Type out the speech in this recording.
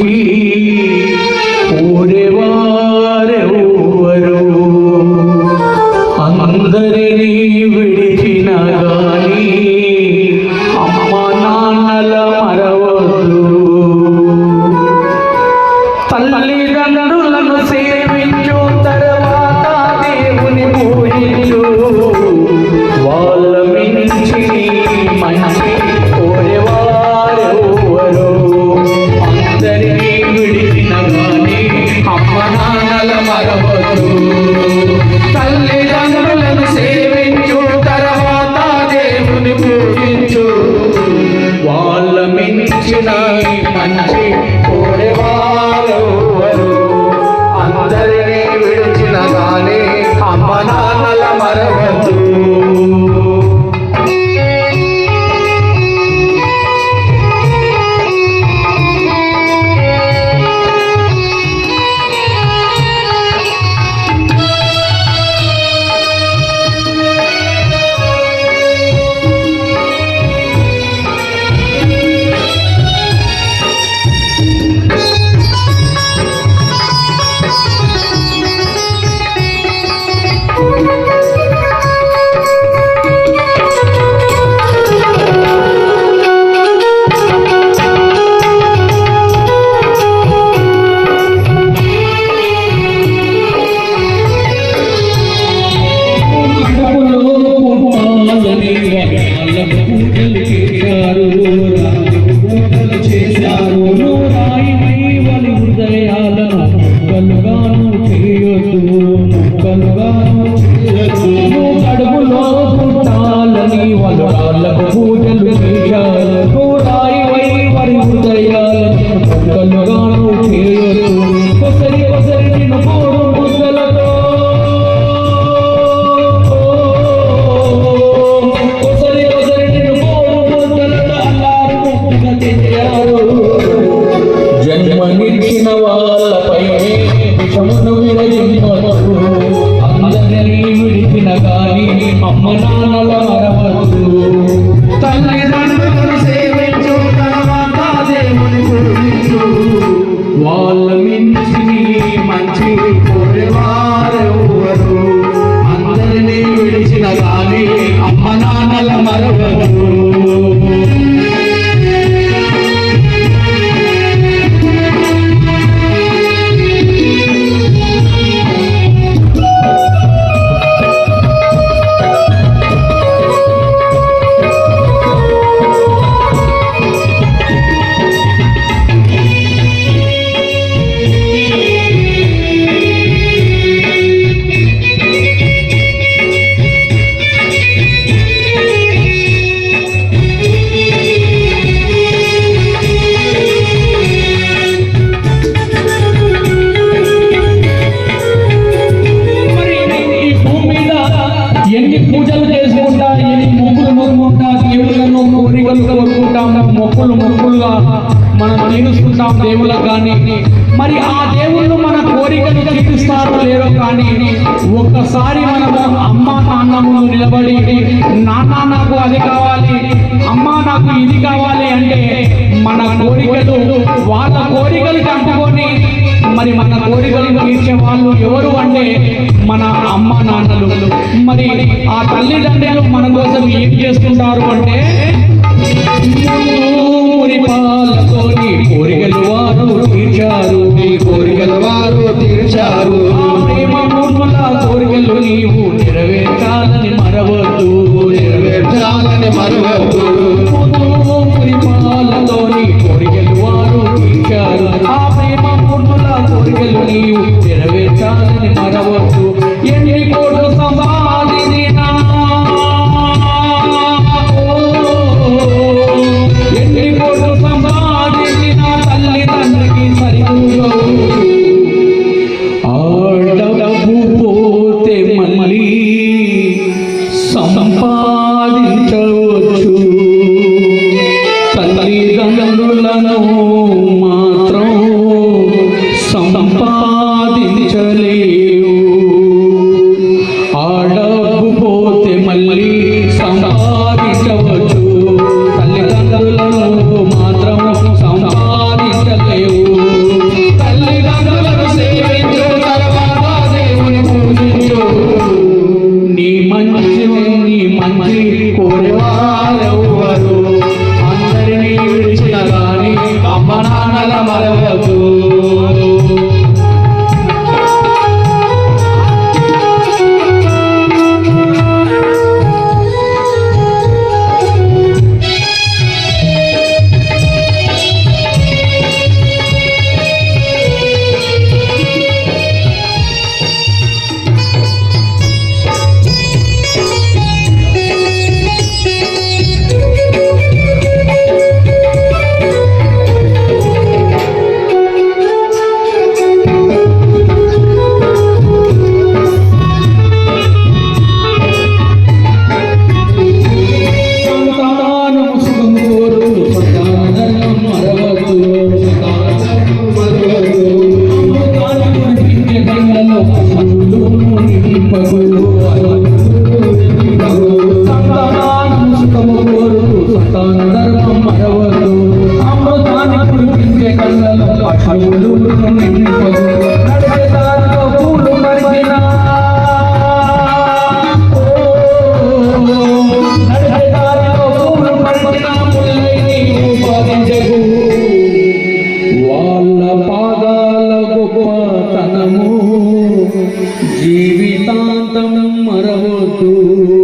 കുറിച്ചി ഓരവാരോ അന്തരനീ మొక్కులు మొక్కులుగా మనం తీరుస్తుంటాం దేవుళ్ళకు కానీ. మరి ఆ దేవుళ్ళు మన కోరికను తీరుస్తారో లేరో కానీ ఒక్కసారి మనము అమ్మ నాన్న ముందు నిలబడి నాన్న నాకు అది కావాలి అమ్మ నాకు ఇది కావాలి అంటే మన కోరికలు వాళ్ళ కోరికలు కట్టుకొని మరి మన కోరికలు తీర్చే వాళ్ళు ఎవరు అంటే మన అమ్మ నాన్నలు. మరి ఆ తల్లిదండ్రులు మన కోసం ఏం చేస్తుంటారు అంటే పోని వారెవ్వరు అందరినీ విడిచిన కానీ అమ్మ నాన్నల మరవ amor mútuo.